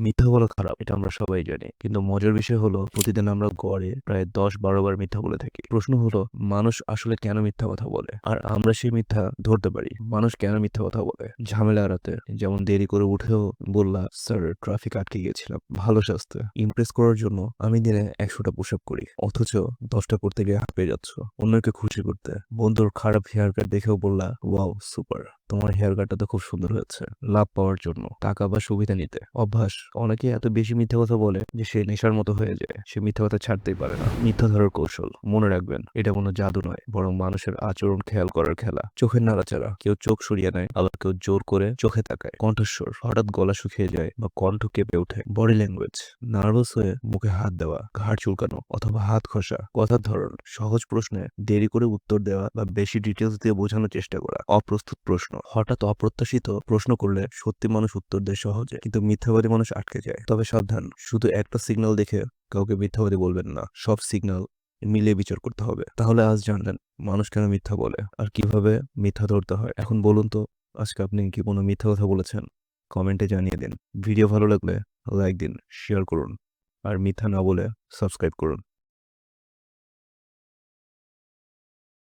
মিথ্যা বলা খারাপ, এটা আমরা সবাই জানি। কিন্তু মজার বিষয় হলো, প্রতিদিন আমরা গড়ে প্রায় দশ বারো বার মিথ্যা বলে থাকি। প্রশ্ন হলো, মানুষ আসলে কেন মিথ্যা কথা বলে? আর আমরা সেই মিথ্যা ধরতে পারি? মানুষ কেন মিথ্যা কথা বলে? ঝামেলা এড়াতে, যেমন দেরি করে উঠেও বললা স্যার, ট্রাফিক আটকে গিয়েছিলাম। ভালো স্বাস্থ্য ইমপ্রেস করার জন্য আমি দিনে একশোটা পুশ আপ করি, অথচ দশটা করতে গিয়ে হাঁপ পেয়ে যাচ্ছ। অন্যকে খুশি করতে। বন্ধুর খারাপ হেয়ার কাট দেখেও বললা, ওয়াও সুপার তোমার হেয়ার কাটটা তো খুব সুন্দর হয়েছে। লাভ পাওয়ার জন্য, টাকা বা সুবিধা নিতে। অভ্যাস, অনেকে এত বেশি মিথ্যা কথা বলে যে সে নেশার মতো হয়ে যায়। সে মিথ্যা কথা ছাড়তেই পারে না। মিথ্যা ধরার কৌশল, মনে রাখবেন, এটা কোনো জাদু নয়, বরং মানুষের আচরণ খেয়াল করার খেলা। চোখের নাড়াচাড়া, কেউ চোখ সরিয়ে নেয়, আবার কেউ জোর করে চোখে তাকায়। কণ্ঠস্বর, হঠাৎ গলা শুকিয়ে যায় বা কণ্ঠ কেঁপে ওঠে। বডি ল্যাঙ্গুয়েজ নার্ভাস হয়ে মুখে হাত দেওয়া, ঘাড় চুলকানো অথবা হাত খসা, কথার ধরন, সহজ প্রশ্নে দেরি করে উত্তর দেওয়া বা বেশি ডিটেলস দিয়ে বোঝানোর চেষ্টা করা, অপ্রস্তুত প্রশ্ন। হঠাৎ অপ্রত্যাশিত প্রশ্ন করলে সত্যি মানুষ উত্তর দেয় সহজে, কিন্তু মিথ্যাবাদী মানুষ আটকে যায়। তবে সাবধান, শুধু একটা সিগন্যাল দেখে কাউকে মিথ্যাবাদী বলবেন না, সব সিগন্যাল মিলিয়ে বিচার করতে হবে। তাহলে আজ জানলেন, মানুষ কেন মিথ্যা বলে আর কীভাবে মিথ্যা ধরতে হয়। এখন বলুন তো, আজকে আপনি কি কোনো মিথ্যা কথা বলেছেন? কমেন্টে জানিয়ে দিন। ভিডিও ভালো লাগলে লাইক দিন শেয়ার করুন। আর মিথ্যা না বলে সাবস্ক্রাইব করুন।